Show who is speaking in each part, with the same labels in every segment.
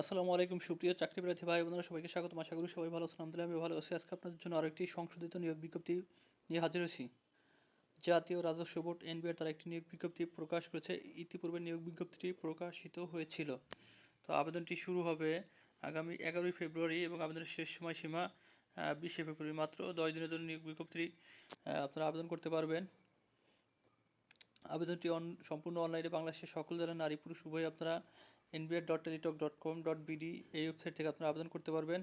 Speaker 1: আসসালামু আলাইকুম, সুপ্রিয় চাকরি প্রার্থী ভাই বোনেরা, সবাইকে স্বাগত আশা করি সবাই ভালো আছেন। আমি ভালো আছি। আজকে আপনাদের জন্য আরেকটি সংশোধিত নিয়োগ বিজ্ঞপ্তি নিয়ে হাজির হয়েছি। জাতীয় রাজস্ব বোর্ড এনবিআর তারা একটি নিয়োগ বিজ্ঞপ্তি প্রকাশ করেছে। ইতিপূর্বে নিয়োগ বিজ্ঞপ্তিটি প্রকাশিত হয়েছিল। তো আবেদনটি শুরু হবে আগামী এগারোই ফেব্রুয়ারি এবং আবেদনের শেষ সময়সীমা বিশে ফেব্রুয়ারি মাত্র। দশ দিনের জন্য নিয়োগ বিজ্ঞপ্তি আপনারা আবেদন করতে পারবেন। আবেদনটি অন সম্পূর্ণ অনলাইনে বাংলাদেশের সকল জেলার নারী, পুরুষ, উভয় আপনারা NBR dot Teletalk dot com dot BD এই ওয়েবসাইট থেকে আপনারা আবেদন করতে পারবেন।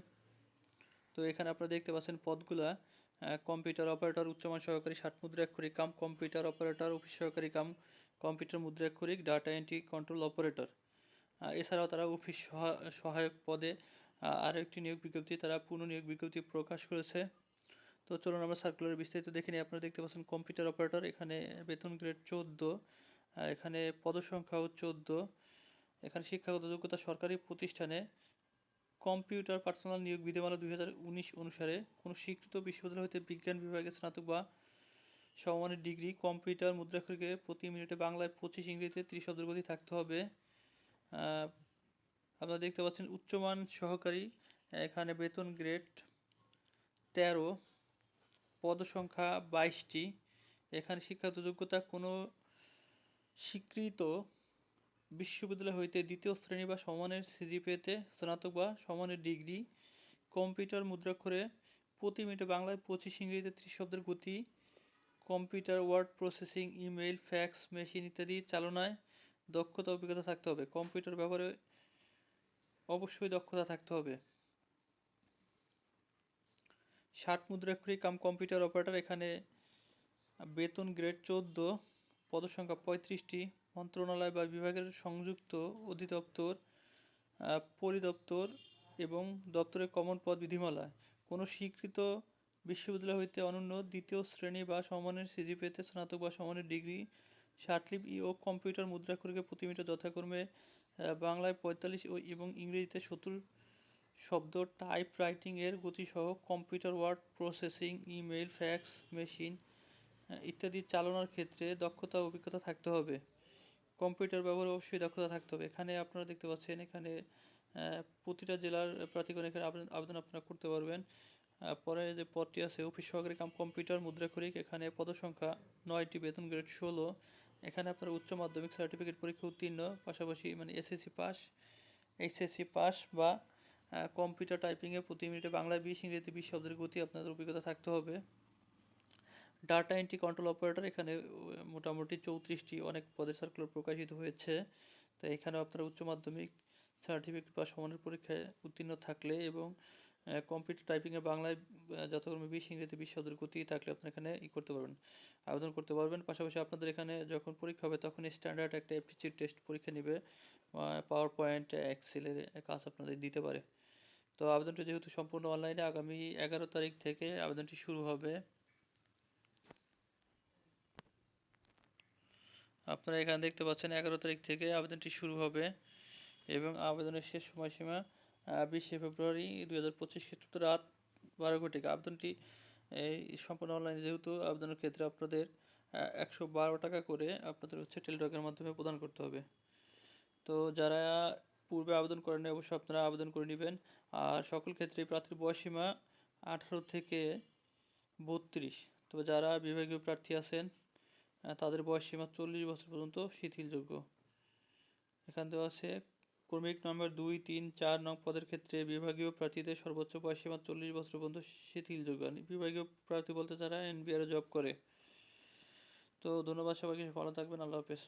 Speaker 1: তো এখানে আপনারা দেখতে পাচ্ছেন পদগুলা কম্পিউটার অপারেটর উচ্চমান সহকারী, ষাট মুদ্রা মুদ্রাক্ষরিক কাম কম্পিউটার অপারেটর অফিস সহকারী কাম কম্পিউটার মুদ্রা মুদ্রাক্ষরিক ডাটা এন্ট্রি কন্ট্রোল অপারেটর এছাড়াও তারা অফিস সহা- সহায়ক পদে আরও একটি নিয়োগ বিজ্ঞপ্তি, তারা পুনঃ নিয়োগ বিজ্ঞপ্তি প্রকাশ করেছে। তো চলুন আমরা সার্কুলার বিস্তারিত দেখে নিই। আপনারা দেখতে পাচ্ছেন কম্পিউটার অপারেটর এখানে বেতন গ্রেড চোদ্দ এখানে পদসংখ্যাও চোদ্দ এখানে শিক্ষাগত যোগ্যতা সরকারি প্রতিষ্ঠানে কম্পিউটার পার্সোনাল নিয়োগ বিধিমালা দুই হাজার উনিশ অনুসারে কোনো স্বীকৃত বিশ্ববিদ্যালয় হতে বিজ্ঞান বিভাগে স্নাতক বা সমমানের ডিগ্রি, কম্পিউটার মুদ্রাক্ষরকে প্রতি মিনিটে বাংলায় পঁচিশ, ইংরেজিতে ত্রিশ শব্দের গতি থাকতে হবে। আপনারা দেখতে পাচ্ছেন উচ্চমান সহকারী, এখানে বেতন গ্রেড তেরো, পদসংখ্যা বাইশটি। এখানে শিক্ষাগত যোগ্যতা কোনো স্বীকৃত বিশ্ববিদ্যালয় হইতে দ্বিতীয় শ্রেণি বা সমানের সিজিপিএতে স্নাতক বা সমানের ডিগ্রি, কম্পিউটার মুদ্রাক্ষরে প্রতি মিনিটে বাংলায় পঁচিশ ইংরেজিতে ত্রিশ শব্দের গতি, computer, word processing, email, fax, machine ইত্যাদি চালনায় দক্ষতা, অভিজ্ঞতা থাকতে হবে। কম্পিউটার ব্যবহারে অবশ্যই দক্ষতা থাকতে হবে। ষাট মুদ্রাক্ষরী কাম কম্পিউটার অপারেটর, এখানে বেতন গ্রেড চোদ্দ, পদসংখ্যা পঁয়ত্রিশটি মন্ত্রণালয় বা বিভাগের সংযুক্ত অধিদপ্তর পরিদপ্তর এবং দপ্তরের কমন পদ বিধিমালায়। কোনো স্বীকৃত বিশ্ববিদ্যালয় হইতে অনন্য দ্বিতীয় শ্রেণি বা সমানের সিজিপিএতে স্নাতক বা সমানের ডিগ্রি ষাটলিপ ই ও কম্পিউটার মুদ্রাক্ষরকে প্রতি মিটার যথাক্রমে বাংলায় পঁয়তাল্লিশ ও এবং ইংরেজিতে সত্তর শব্দ টাইপ রাইটিং এর গতিসহ computer word processing email fax, machine ইত্যাদি চালানোর ক্ষেত্রে দক্ষতা অভিজ্ঞতা থাকতে হবে। কম্পিউটার ব্যবহার অবশ্যই দক্ষতা থাকতে হবে। এখানে আপনারা দেখতে পাচ্ছেন, এখানে প্রতিটা জেলার প্রার্থীগণ এখানে আবেদন আপনারা করতে পারবেন। পরে যে পদটি আছে, অফিস সহকারী কাম কম্পিউটার মুদ্রাক্ষরিক, এখানে পদসংখ্যা নয়টি, বেতন গ্রেড ষোলো। এখানে আপনার উচ্চ মাধ্যমিক সার্টিফিকেট পরীক্ষা উত্তীর্ণ, পাশাপাশি মানে এসএসসি পাস, এইচএসসি পাস বা কম্পিউটার টাইপিংয়ে প্রতি মিনিটে বাংলা, বিশ, ইংরেজি, বিশ শব্দের গতি আপনাদের অভিজ্ঞতা থাকতে হবে। ডাটা এন্ট্রি কন্ট্রোল অপারেটর এখানে মোটামুটি চৌত্রিশটি অনেক পদে সার্কুলার প্রকাশিত হয়েছে। তো এখানে আপনারা উচ্চ মাধ্যমিক সার্টিফিকেট বা সমানের পরীক্ষায় উত্তীর্ণ থাকলে এবং কম্পিউটার টাইপিংয়ে বাংলায় যথাক্রমে বিশ, ইংরেজিতে বিশ শব্দের গতি থাকলে আপনারা এখানে ই করতে পারবেন, আবেদন করতে পারবেন। পাশাপাশি আপনাদের এখানে যখন পরীক্ষা হবে তখন স্ট্যান্ডার্ড একটা অ্যাপটিচিউড টেস্ট পরীক্ষা নেবে পাওয়ার পয়েন্ট এক্সেলের কাজ আপনাদের দিতে পারে। তো আবেদনটি যেহেতু সম্পূর্ণ অনলাইনে আগামী এগারো তারিখ থেকে আবেদনটি শুরু হবে। আপনারা এখানে দেখতে পাচ্ছেন এগারো তারিখ থেকে আবেদনটি শুরু হবে এবং আবেদনের শেষ সময়সীমা বিশে ফেব্রুয়ারি দুই হাজার পঁচিশ খ্রিস্টাব্দ রাত বারো ঘটিকা আবেদনটি, এই সম্পূর্ণ অনলাইনে যেহেতু আবেদনের ক্ষেত্রে আপনাদের একশো বারো টাকা করে আপনাদের হচ্ছে টেলিটকের মাধ্যমে প্রদান করতে হবে। তো যারা পূর্বে আবেদন করেন অবশ্যই আপনারা আবেদন করে নেবেন। আর সকল ক্ষেত্রে প্রার্থীর বয়সীমা আঠারো থেকে বত্রিশ। তবে যারা বিভাগীয় প্রার্থী আছেন আহ, বয়স সীমা চল্লিশ বছর পর্যন্ত শিথিলযোগ্য। এখান দেওয়া আছে ক্রমিক নম্বর দুই তিন চার নং পদের ক্ষেত্রে বিভাগীয় প্রার্থীদের সর্বোচ্চ বয়স সীমা চল্লিশ বছর পর্যন্ত শিথিলযোগ্য। বিভাগীয় প্রার্থী বলতে যারা এনবিআর জব করে। তো ধন্যবাদ সবাইকে ভালো থাকবেন আল্লাহ হাফেজ।